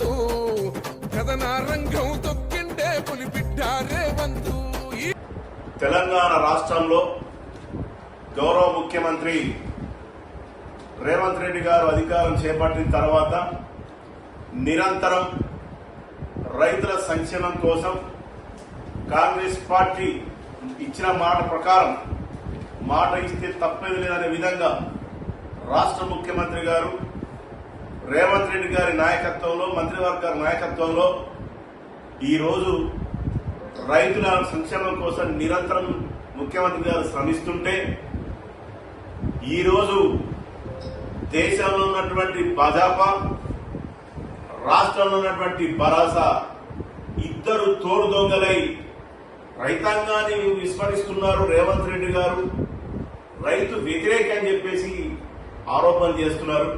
వంతు కథన రంగం తొక్కిండే పులి రేవంతు ఈ తెలంగాణ రాష్ట్రంలో గౌరవ ముఖ్యమంత్రి రేవంత్ రెడ్డి గారు అధికారం చేపట్టిన తర్వాత నిరంతరం రైతుల సంక్షేమం కోసం కాంగ్రెస్ పార్టీ ఇచ్చిన మాట ప్రకారం మాట ఇస్తే తప్పేది లేదనే విధంగా రాష్ట్ర ముఖ్యమంత్రి గారు రేవంత్ రెడ్డి గారి నాయకత్వంలో మంత్రివర్గ నాయకత్వంలో ఈరోజు రైతుల సంక్షేమం కోసం నిరంతరం ముఖ్యమంత్రి గారు శ్రమిస్తుంటే ఈరోజు దేశంలో ఉన్నటువంటి భాజపా రాష్ట్రంలో ఉన్నటువంటి భరాసా ఇద్దరు తోడు దొంగలై రైతాంగాన్ని విస్మరిస్తున్నారు రేవంత్ రెడ్డి గారు. రైతు వ్యతిరేక అని చెప్పేసి ఆరోపణలు చేస్తున్నారు.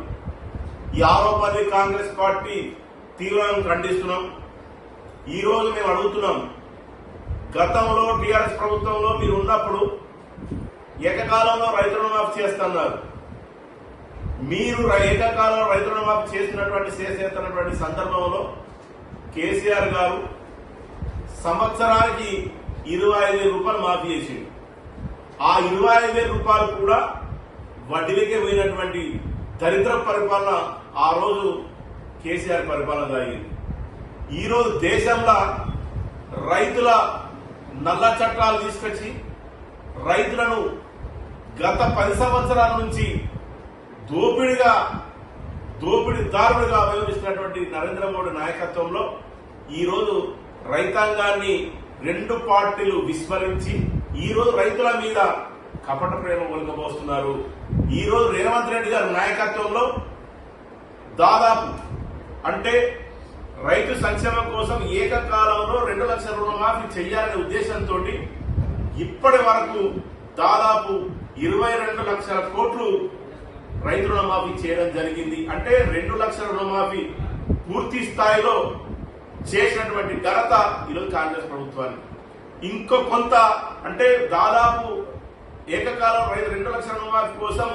ఈ ఆరోపణని కాంగ్రెస్ పార్టీ తీవ్రంగా ఖండిస్తున్నాం. ఈ రోజు మేము అడుగుతున్నాం గతంలో టీఆర్ఎస్ ప్రభుత్వంలో మీరు ఉన్నప్పుడు ఏకకాలంలో రైతు రుణమాఫీ చేస్తున్నారు. మీరు ఏకకాలంలో రైతు రుణమాఫీ చేసినటువంటి చేసేస్తున్నటువంటి సందర్భంలో కేసీఆర్ గారు సంవత్సరానికి ఇరవై ఐదు రూపాయలు మాఫీ చేసిండు. ఆ ఇరవై ఐదు రూపాయలు కూడా వడ్డీలకే పోయినటువంటి దరిద్ర పరిపాలన ఆ రోజు కేసీఆర్ పరిపాలన జరిగింది. ఈరోజు దేశంలో రైతుల నల్ల చట్టాలు తీసుకొచ్చి రైతులను గత పది సంవత్సరాల నుంచి దోపిడిగా దోపిడీదారుడుగా వ్యవహరిస్తున్నటువంటి నరేంద్ర మోడీ నాయకత్వంలో ఈరోజు రైతాంగాన్ని రెండు పార్టీలు విస్మరించి ఈరోజు రైతుల మీద కపట ప్రేమ ఒలకబోస్తున్నారు. ఈ రోజు రేవంత్ రెడ్డి గారి నాయకత్వంలో దాదాపు అంటే రైతు సంక్షేమం కోసం ఏకకాలంలో రెండు లక్షల రుణమాఫీ చేయాలనే ఉద్దేశంతో ఇప్పటి వరకు దాదాపు ఇరవై రెండు లక్షల కోట్లు రైతు రుణమాఫీ చేయడం జరిగింది. అంటే రెండు లక్షల రుణమాఫీ పూర్తి స్థాయిలో చేసినటువంటి ఘనత ఈరోజు కాంగ్రెస్ ప్రభుత్వానికి. ఇంకో కొంత అంటే దాదాపు ఏకకాలం రైతు రెండు లక్షల రుణమాఫీ కోసం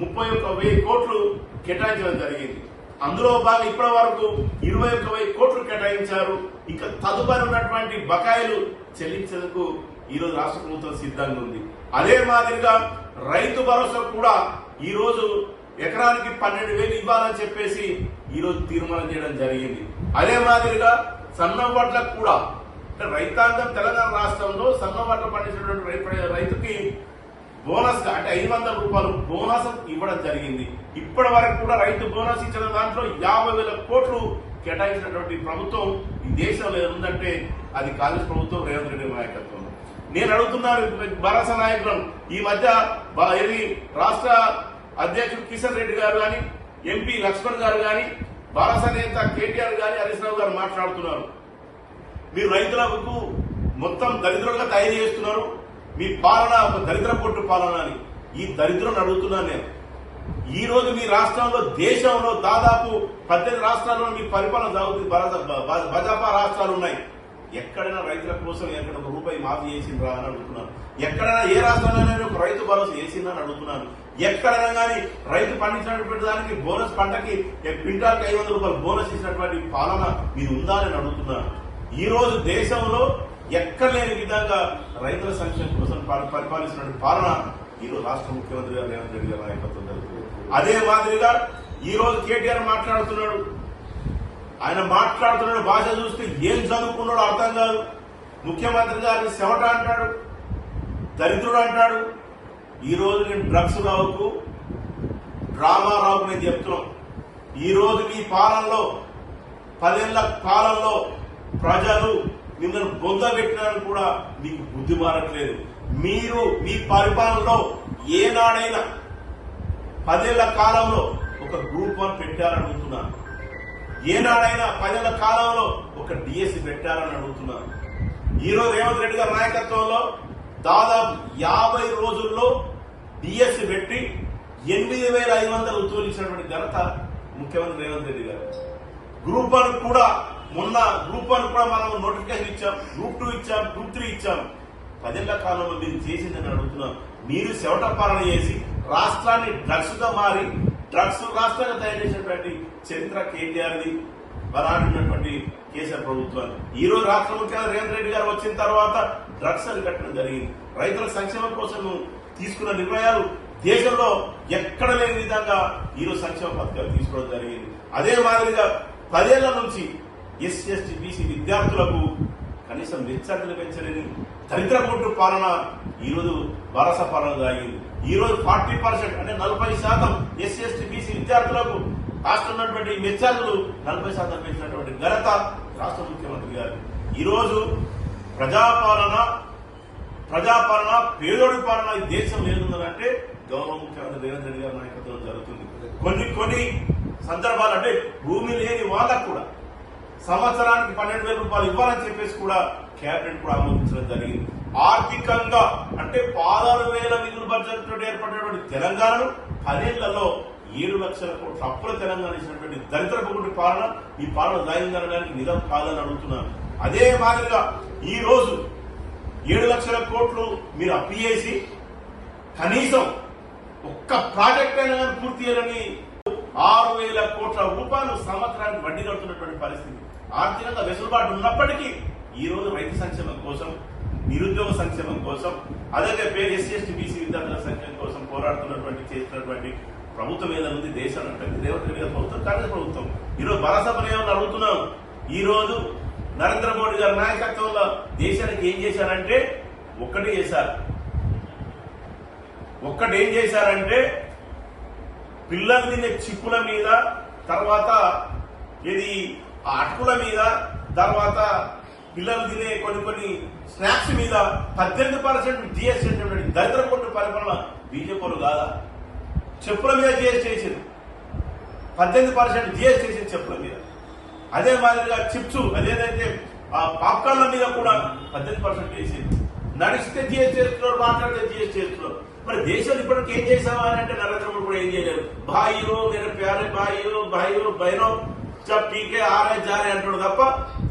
ముప్పై ఒక్క వెయ్యి కోట్లు కేటాయించడం జరిగింది. అందులో భాగంగా ఇప్పటి వరకు ఇరవై ఒక్క వెయ్యి కోట్లు కేటాయించారు. ఇంకా తదుపరి ఉన్నటువంటి బకాయిలు చెల్లించేందుకు ఈ రోజు రాష్ట్ర ప్రభుత్వం సిద్ధంగా ఉంది. అదే మాదిరిగా రైతు భరోసా కూడా ఈ రోజు ఎకరానికి పన్నెండు వేలు ఇవ్వాలని చెప్పేసి ఈ రోజు తీర్మానం చేయడం జరిగింది. అదే మాదిరిగా సన్న వడ్లకు కూడా రైతాంగం తెలంగాణ రాష్ట్రంలో సన్న వడ్లు పండించినటువంటి రైతుకి బోనస్ అంటే ఐదు వందల రూపాయలు బోనస్ ఇవ్వడం జరిగింది. ఇప్పటి వరకు కూడా రైతు బోనస్ ఇచ్చిన దాంట్లో యాభై వేల కోట్లు కేటాయించినటువంటి ప్రభుత్వం ఈ దేశంలో ఉందంటే అది కాంగ్రెస్ ప్రభుత్వం రేవంత్ రెడ్డి నాయకత్వం. నేను అడుగుతున్నాను భరోసా నాయకులను ఈ మధ్య బ- రాష్ట్ర అధ్యక్షుడు కిషన్ రెడ్డి గారు కానీ ఎంపీ లక్ష్మణ్ గారు కానీ భరోసా నేత కేటీఆర్ గాని హరీష్ రావు గారు మాట్లాడుతున్నారు. మీరు రైతులకు మొత్తం దరిద్రులుగా తయారు చేస్తున్నారు. మీ పాలన ఒక దరిద్ర పొట్టు పాలన అని. ఈ దరిద్రం అడుగుతున్నాను నేను. ఈ రోజు మీ రాష్ట్రంలో దేశంలో దాదాపు పద్దెనిమిది రాష్ట్రాల్లో మీ పరిపాలన సాగుతుంది. భ- భాజపా రాష్ట్రాలు ఉన్నాయి. ఎక్కడైనా రైతుల కోసం ఎక్కడ ఒక రూపాయి మాఫీ చేసిండ్రా అని అడుగుతున్నాను ఎక్కడైనా ఏ రాష్ట్రంలోనైనా ఒక రైతు భరోసా చేసిందా అని అడుగుతున్నాను ఎక్కడైనా కానీ రైతు పండించినటువంటి దానికి బోనస్ పంటకి క్వింటాల్కి ఐదు వందల రూపాయలు బోనస్ ఇచ్చినటువంటి పాలన మీరు ఉందా అని అడుగుతున్నాను ఈ రోజు దేశంలో ఎక్కడ లేని విధంగా రైతుల సంక్షేమం కోసం పరి- పరిపాలిస్తున్న పాలన ఈ రోజు రాష్ట్ర ముఖ్యమంత్రి గారు రేవంత్ రెడ్డి గారు నాయకత్వం జరుగుతుంది. అదే మాదిరిగా ఈ రోజు కేటీఆర్ మాట్లాడుతున్నాడు. ఆయన మాట్లాడుతున్న భాష చూస్తే ఏం చదువుకున్నాడో అర్థం కాదు. ముఖ్యమంత్రి గారిని శవట అంటాడు. దరిద్రుడు అంటాడు. ఈ రోజు నేను డ్రగ్స్ రావుకు డ్రామా రావుకు నేను చెప్తున్నాం. ఈ రోజు మీ పాలనలో పదేళ్ళ పాలనలో ప్రజలు మిమ్మల్ని బొందబెట్టినారని కూడా మీకు బుద్ధి మారట్లేదు. మీరు మీ పరిపాలనలో ఏనాడైనా పదేళ్ళ కాలంలో ఒక గ్రూప్ వన్ పెట్టారని అడుగుతున్నాను. ఏనాడైనా పదేళ్ళ కాలంలో ఒక డిఎస్సి పెట్టారని అడుగుతున్నాను. ఈరోజు రేవంత్ రెడ్డి గారి నాయకత్వంలో దాదాపు యాభై రోజుల్లో డిఎస్సి పెట్టి ఎనిమిది వేల ఐదు వందలు ఉద్యోగించినటువంటి ఘనత ముఖ్యమంత్రి రేవంత్ రెడ్డి గారు. గ్రూప్ వన్ కూడా మొన్న గ్రూప్ వన్ కూడా మనం నోటిఫికేషన్ ఇచ్చాం గ్రూప్ టూ ఇచ్చాం గ్రూప్ త్రీ ఇచ్చాం. పదేళ్ళ కాలంలో మీరు చేసిందని అడుగుతున్నాం. మీరు చెవట పాలన చేసి రాష్ట్రాన్ని డ్రగ్స్గా మారి డ్రగ్స్ రాష్ట్రంగా తయారు చేసినటువంటి చరిత్ర కేటీఆర్ది బలాడినటువంటి కేసీఆర్ ప్రభుత్వాన్ని. ఈ రోజు రాష్ట్ర ముఖ్యమంత్రి రేవంత్ రెడ్డి గారు వచ్చిన తర్వాత డ్రగ్స్ అరికట్టడం జరిగింది. రైతుల సంక్షేమం కోసం తీసుకున్న నిర్ణయాలు దేశంలో ఎక్కడ లేని విధంగా ఈరోజు సంక్షేమ పథకాలు తీసుకోవడం జరిగింది. అదే మాదిరిగా పదేళ్ళ నుంచి ఎస్సీ ఎస్టీ బీసీ విద్యార్థులకు కనీసం వెచ్చట్లు పెంచలేని దరిద్ర కొట్టు పాలన ఈరోజు రోజు వరస పాలన సాగింది ఈ రోజు ఫార్టీ పర్సెంట్ అంటే నలభై శాతం ఎస్సీ ఎస్టీ బీసీ విద్యార్థులకు రాష్ట్రం ఉన్నటువంటి మెచ్చార్లు నలభై శాతం పెంచినటువంటి ఘనత రాష్ట్ర ముఖ్యమంత్రి గారు. ఈరోజు ప్రజాపాలన ప్రజాపాలన పేదోడి పాలన ఈ దేశం ఏముందంటే గౌరవ ముఖ్యమంత్రి రేవంత్ రెడ్డి గారి నాయకత్వం జరుగుతుంది. కొన్ని కొన్ని సందర్భాలు అంటే భూమి లేని వాళ్ళకు కూడా సంవత్సరానికి పన్నెండు వేల రూపాయలు ఇవ్వాలని చెప్పేసి కూడా కేబినెట్ కూడా ఆమోదించడం జరిగింది. ఆర్థికంగా అంటే పదహారు వేల మిగులు బడ్జెట్ ఏర్పడినటువంటి తెలంగాణను పదేళ్ళలో ఏడు లక్షల కోట్ల అప్పుల తెలంగాణ ఇచ్చినటువంటి దరిద్ర పొగుటి పాలన ఈ పాలన సాగించడానికి నిజం కాదని అడుగుతున్నాను. అదే మాదిరిగా ఈ రోజు ఏడు లక్షల కోట్లు మీరు అప్పు కనీసం ఒక్క ప్రాజెక్ట్ అయినా కానీ పూర్తి చేయాలని ఆరు వేల కోట్ల రూపాయలు సంవత్సరానికి వడ్డీ కడుతున్నటువంటి పరిస్థితి. ఆర్థికంగా వెసులుబాటు ఉన్నప్పటికీ ఈ రోజు రైతు సంక్షేమం కోసం నిరుద్యోగ సంక్షేమం కోసం అదే పేరు ఎస్సీ ఎస్టీ బీసీ విద్యార్థుల సంక్షేమం కోసం పోరాడుతున్నటువంటి చేస్తున్నటువంటి ప్రభుత్వం ఏదైనా ఉంది దేశాన్ని అంటే రేవంత్ రెడ్డి గారి ప్రభుత్వం కాంగ్రెస్ ప్రభుత్వం. ఈరోజు బలసభను ఏమని అడుగుతున్నాం. ఈ రోజు నరేంద్ర మోడీ గారి నాయకత్వంలో దేశానికి ఏం చేశారంటే ఒక్కటే చేశారు. ఒక్కటి ఏం చేశారంటే పిల్లలు తినే చిప్పుల మీద తర్వాత ఇది ఆ అటుకుల మీద తర్వాత పిల్లలు తినే కొన్ని కొన్ని స్నాక్స్ మీద పద్దెనిమిది పర్సెంట్ జిఎస్టీ దరిద్ర కొట్టు పరిపాలన బీజేపీలు కాదా? చెప్పుల మీద జిఎస్టీ వేసింది పద్దెనిమిది పర్సెంట్ జిఎస్టీ వేసింది చెప్పుల మీద. అదే మాదిరిగా చిప్స్ అదేదైతే ఆ పాప్కార్న్ల మీద కూడా పద్దెనిమిది పర్సెంట్ వేసింది నడిస్తే జిఎస్టీ చేస్తున్నారు మాట్లాడితే జిఎస్టీ చేస్తున్నారు. మరి దేశం ఇప్పటికి ఏం చేసావా అని అంటే నరేంద్ర మోడీ కూడా ఏం చేయలేదు. భాయియో మీరు ప్యారే భాయియో భాయియో బైనో పీకే ఆరే జారే అంటాడు తప్ప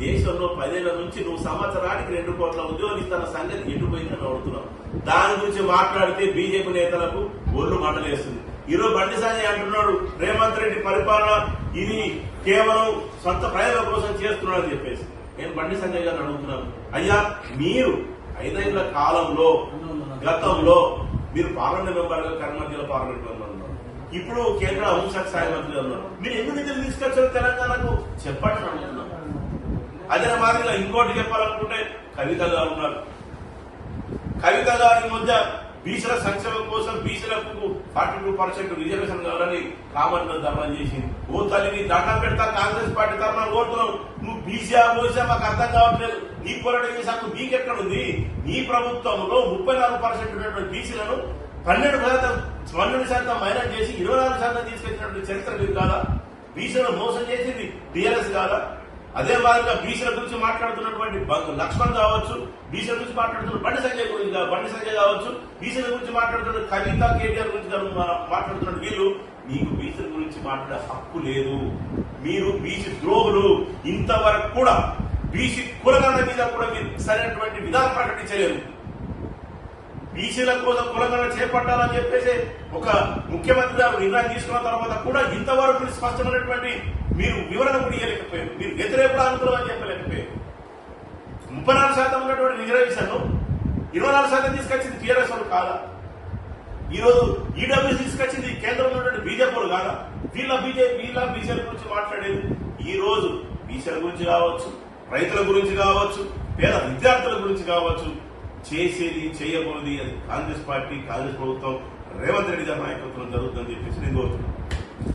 దేశంలో పదేళ్ళ నుంచి నువ్వు సంవత్సరానికి రెండు కోట్ల ఉద్యోగులు ఇస్తున్న సంగతి ఎటుపోయిందని అడుగుతున్నావు. దాని గురించి మాట్లాడితే బీజేపీ నేతలకు ఒళ్ళు మండలేస్తుంది ఈరోజు బండి సంజయ్ అంటున్నాడు రేవంత్ రెడ్డి పరిపాలన ఇది కేవలం సొంత ప్రజల కోసం చేస్తున్నాడని చెప్పేసి. నేను బండి సంజయ్ గారిని అడుగుతున్నాను అయ్యా మీరు ఐదేళ్ళ కాలంలో గతంలో మీరు పార్లమెంట్ మెంబర్గా గా జిల్లా పార్లమెంట్ మెంబర్ ఇప్పుడు కేంద్ర హోంశాఖ సహాయ మంత్రిగా ఉన్నారు. మీరు ఎన్ని నిధులు తీసుకొచ్చారు తెలంగాణకు? చెప్పండి అని అదే మాదిరిగా ఇంకోటి చెప్పాలనుకుంటే కవిత గారు ఉన్నారు. కవిత గారి మధ్య బీసీల సంక్షేమం కోసం బీసీలకు ఫార్టీ టూ పర్సెంట్ రిజర్వేషన్ కావాలని కామన్ ధర్మం చేసింది. ఓ తల్లిని దండం పెడతా కాంగ్రెస్ పార్టీ తరఫున కోరుతున్నావు నువ్వు బీసీఆ ఓసా మాకు అర్థం కావట్లేదు. నీ పోరాటం చేసే హక్కు నీకెక్కడ ఉంది నీ ప్రభుత్వంలో ముప్పై నాలుగు పర్సెంట్ ఉన్నటువంటి బీసీలను పన్నెండు శాతం పన్నెండు శాతం మైనస్ చేసి ఇరవై నాలుగు శాతం తీసుకొచ్చినటువంటి చరిత్ర మీరు కాదా? బీసీలను మోసం చేసింది టీఆర్ఎస్ కాదా? అదే మాదిరిగా బీసీల గురించి మాట్లాడుతున్నటువంటి లక్ష్మణ్ కావచ్చు బీసీల గురించి మాట్లాడుతున్న బండి సంజయ్ గురించి బండి సంజయ్ కావచ్చు బీసీల గురించి మాట్లాడుతున్న కవిత కేటీఆర్ గురించి మాట్లాడుతున్న వీళ్ళు మీకు బీసీల గురించి మాట్లాడే హక్కు లేదు. మీరు బీసీ ద్రోహులు. ఇంతవరకు కూడా బీసీ కులగణ మీద కూడా మీరు సరైనటువంటి విధానం ప్రకటించలేరు బీసీల కోసం కులగణ చేపట్టాలని చెప్పేసి ఒక ముఖ్యమంత్రి గారు నిర్ణయం తీసుకున్న తర్వాత కూడా ఇంతవరకు మీరు స్పష్టమైనటువంటి మీరు వివరణ కూడా ఇవ్వలేకపోయారు మీరు వ్యతిరేకులు అనుకూలం అని చెప్పలేకపోయారు. ముప్పై నాలుగు శాతం ఉన్నటువంటి రిజర్వేషన్ ఇరవై నాలుగు శాతం తీసుకొచ్చింది టీఆర్ఎస్ వాళ్ళు కాదా? ఈరోజు రోజు ఈడబ్ల్యూసీ తీసుకొచ్చింది కేంద్రంలో ఉన్నటువంటి బీజేపీ కాదా? వీళ్ళ బీజేపీ వీళ్ళ బీసీల గురించి మాట్లాడేది ఈ రోజు బీసీల గురించి కావచ్చు రైతుల గురించి కావచ్చు పేద విద్యార్థుల గురించి కావచ్చు చేసేది చేయబోది అది కాంగ్రెస్ పార్టీ కాంగ్రెస్ ప్రభుత్వం. రేవంత్ రెడ్డి గారి నాయకత్వం జరుగుతుందని చెప్పేసి నేను కోరుతున్నాను.